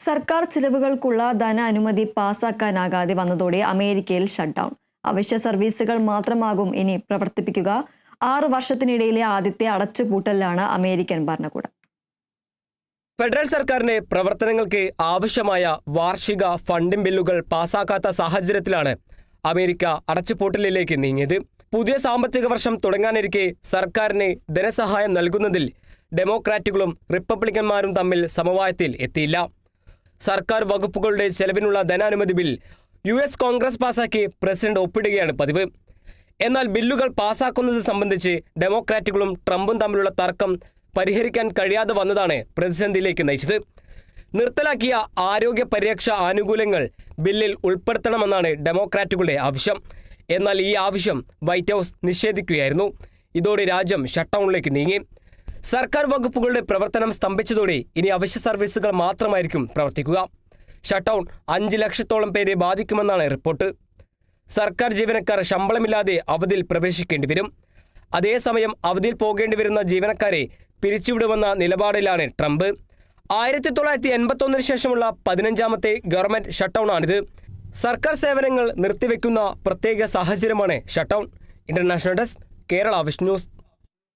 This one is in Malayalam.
സർക്കാർ ചിലവുകൾക്കുള്ള ധന അനുമതി പാസാക്കാനാകാതെ വന്നതോടെ അമേരിക്കയിൽ ഷട്ട്ഡൌൺ അവശ്യ സർവീസുകൾ മാത്രമാകും ഇനി പ്രവർത്തിപ്പിക്കുക. ആറ് വർഷത്തിനിടയിലെ ആദ്യത്തെ അടച്ചുപൂട്ടലിലാണ് അമേരിക്കൻ ഭരണകൂടം. ഫെഡറൽ സർക്കാരിന്റെ പ്രവർത്തനങ്ങൾക്ക് ആവശ്യമായ വാർഷിക ഫണ്ടിംഗ് ബില്ലുകൾ പാസാക്കാത്ത സാഹചര്യത്തിലാണ് അമേരിക്ക അടച്ചുപൂട്ടലിലേക്ക് നീങ്ങിയത്. പുതിയ സാമ്പത്തിക വർഷം തുടങ്ങാനിരിക്കെ സർക്കാരിന് ധനസഹായം നൽകുന്നതിൽ ഡെമോക്രാറ്റുകളും റിപ്പബ്ലിക്കന്മാരും തമ്മിൽ സമവായത്തിൽ എത്തിയില്ല. സർക്കാർ വകുപ്പുകളുടെ ചെലവിനുള്ള ധനാനുമതി ബിൽ യു എസ് കോൺഗ്രസ് പാസാക്കി പ്രസിഡന്റ് ഒപ്പിടുകയാണ് പതിവ്. എന്നാൽ ബില്ലുകൾ പാസാക്കുന്നത് സംബന്ധിച്ച് ഡെമോക്രാറ്റുകളും ട്രംപും തമ്മിലുള്ള തർക്കം പരിഹരിക്കാൻ കഴിയാതെ വന്നതാണ് പ്രതിസന്ധിയിലേക്ക് നയിച്ചത്. നിർത്തലാക്കിയ ആരോഗ്യ പരിരക്ഷ ആനുകൂല്യങ്ങൾ ബില്ലിൽ ഉൾപ്പെടുത്തണമെന്നാണ് ഡെമോക്രാറ്റുകളുടെ ആവശ്യം. എന്നാൽ ഈ ആവശ്യം വൈറ്റ് ഹൗസ് നിഷേധിക്കുകയായിരുന്നു. ഇതോടെ രാജ്യം ഷട്ട്ഡൗണിലേക്ക് നീങ്ങി. സർക്കാർ വകുപ്പുകളുടെ പ്രവർത്തനം സ്തംഭിച്ചതോടെ ഇനി അവശ്യ സർവീസുകൾ മാത്രമായിരിക്കും പ്രവർത്തിക്കുക. ഷട്ടൌൺ അഞ്ച് ലക്ഷത്തോളം പേരെ ബാധിക്കുമെന്നാണ് റിപ്പോർട്ട്. സർക്കാർ ജീവനക്കാർ ശമ്പളമില്ലാതെ അവധിയിൽ പ്രവേശിക്കേണ്ടി വരും. അതേസമയം അവധിയിൽ പോകേണ്ടി വരുന്ന ജീവനക്കാരെ പിരിച്ചുവിടുമെന്ന നിലപാടിലാണ് ട്രംപ്. ആയിരത്തി തൊള്ളായിരത്തി എൺപത്തൊന്നിന് ശേഷമുള്ള പതിനഞ്ചാമത്തെ ഗവൺമെന്റ് ഷട്ടൌൺ ആണിത്. സർക്കാർ സേവനങ്ങൾ നിർത്തിവെക്കുന്ന പ്രത്യേക സാഹചര്യമാണ് ഡൗൺ ഇന്റർനാഷണൽ ഡെസ്ക് കേരള വിഷ്ണൂസ്